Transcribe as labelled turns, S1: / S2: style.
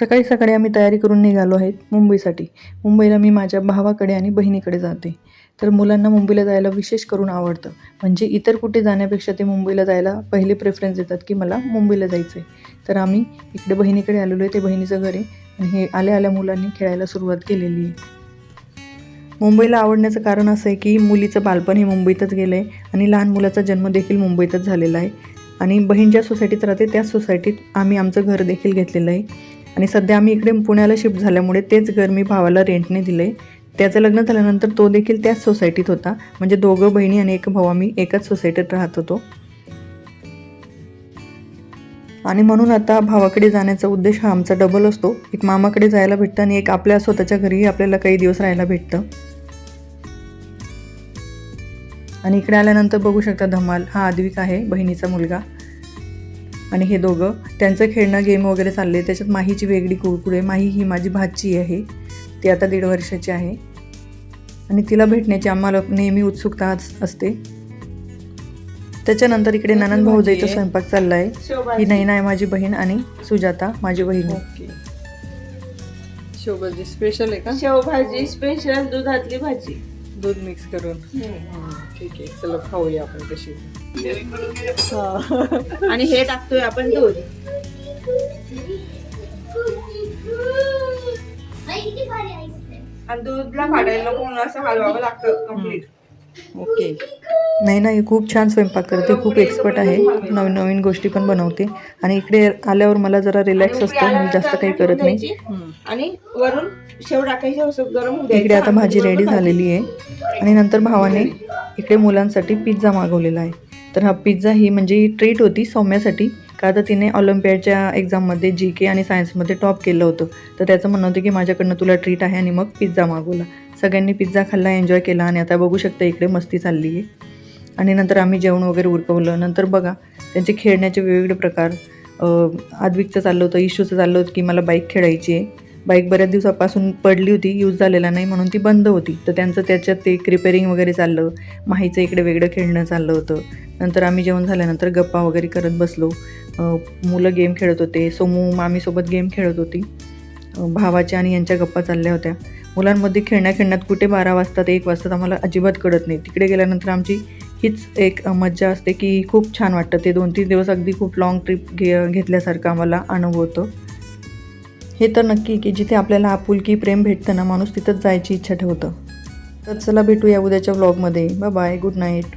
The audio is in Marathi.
S1: सकाळी सकाळी आम्ही तयारी करून निघालो आहेत मुंबईसाठी. मुंबईला मी माझ्या भावाकडे आणि बहिणीकडे जाते. तर मुलांना मुंबईला जायला विशेष करून आवडतं. म्हणजे इतर कुठे जाण्यापेक्षा ते मुंबईला जायला पहिले प्रेफरन्स देतात की मला मुंबईला जायचं आहे तर आम्ही इकडे बहिणीकडे आलेलो आहे ते बहिणीचं घर आहे आणि हे आल्या आल्या मुलांनी खेळायला सुरुवात केलेली आहे. मुंबईला आवडण्याचं कारण असं आहे की मुलीचं बालपण हे मुंबईतच गेलं आहे आणि लहान मुलाचा जन्म देखील मुंबईतच झालेला आहे. आणि बहीण ज्या सोसायटीत राहते त्याच सोसायटीत आम्ही आमचं घर देखील घेतलेलं आहे. आणि सध्या आम्ही इकडे पुण्याला शिफ्ट झाल्यामुळे तेच घर मी भावाला रेंटने दिलं. आहे त्याचं लग्न झाल्यानंतर तो देखील त्याच सोसायटीत होता. म्हणजे दोघं बहिणी आणि एक भाऊ आम्ही एकाच सोसायटीत राहत होतो. आणि म्हणून आता भावाकडे जाण्याचा उद्देश हा आमचा डबल असतो. एक मामाकडे जायला भेटतं आणि एक आपल्या स्वतःच्या घरीही आपल्याला काही दिवस राहायला भेटतं. आणि इकडे आल्यानंतर बघू शकता धमाल. हा आद्विक आहे बहिणीचा मुलगा. आणि हे दोघं त्यांचं खेळणं गेम वगैरे चालले त्याच्यात माहीची वेगळी कुळकुळ आहे. माही ही माझी भाची आहे. ती आता दीड वर्षाची आहे. आणि तिला भेटण्याची आम्हाला नेहमी उत्सुकता अस- असते. त्याच्यानंतर इकडे ननंद भाऊजाईचा स्वयंपाक चालला आहे ही नैना आहे माझी बहीण आणि सुजाता माझी बहीण
S2: शेवभाजी स्पेशल आहे का?
S3: शेवभाजी स्पेशल दुधातली भाजी.
S2: दूध मिक्स करून. ठीक आहे. चला खाऊया आपण कशी
S3: आणि हे टाकतोय आपण दूध. आणि दूधला फाडायला म्हणून असं हलवावं लागतं कंप्लीट
S2: ओके.
S1: नाही नाही खूप छान स्वयंपाक करते खूप एक्सपर्ट आहे. नवीन नवीन गोष्टी पण बनवते. आणि इकडे आल्यावर मला जरा रिलॅक्स असतं मी जास्त काही करत नाही.
S3: आणि वरून शेव टाकायची गरम
S1: इकडे. आता भाजी रेडी झालेली आहे. आणि नंतर भावाने इकडे मुलांसाठी पिझ्झा मागवलेला आहे. तर हा पिझ्झा ही म्हणजे ट्रीट होती सौम्यासाठी. का तर तिने ऑलिम्पियाडच्या एक्झाममध्ये जी के आणि सायन्समध्ये टॉप केलं होतं. तर त्याचं म्हणणं होतं की माझ्याकडनं तुला ट्रीट आहे आणि मग पिझ्झा मागवला. सगळ्यांनी पिझ्झा खाल्ला एन्जॉय केला आणि आता बघू शकता इकडे मस्ती चालली आहे आणि नंतर आम्ही जेवण वगैरे उरकवलं. नंतर बघा त्यांचे खेळण्याचे वेगवेगळे प्रकार. आद्विकचं चाललं होतं इशूचं चाललं होतं की मला बाईक खेळायची आहे. बाईक बऱ्याच दिवसापासून पडली होती यूज झालेला नाही म्हणून ती बंद होती. तर त्यांचं त्याच्यात ते रिपेरिंग वगैरे चाललं. माहीचं इकडे वेगळं खेळणं चाललं होतं. नंतर आम्ही जेवण झाल्यानंतर गप्पा वगैरे करत बसलो. मुलं गेम खेळत होते. सोमू मामीसोबत गेम खेळत होती. भावाच्या आणि यांच्या गप्पा चालल्या होत्या. मुलांमध्ये खेळण्या खेळण्यात कुठे बारा वाजतात एक वाजतात आम्हाला अजिबात कळत नाही. तिकडे गेल्यानंतर आमची हीच एक मज्जा असते की खूप छान वाटतं. ते दोन तीन दिवस अगदी खूप लॉंग ट्रिप घे घेतल्यासारखा मला अनुभव होतो. हे तर नक्की की जिथे आपल्याला आपुलकी प्रेम भेटतं ना माणूस तिथंच जायची इच्छा ठेवतं. तर चला भेटूया उद्याच्या व्लॉगमध्ये बाय गुड नाईट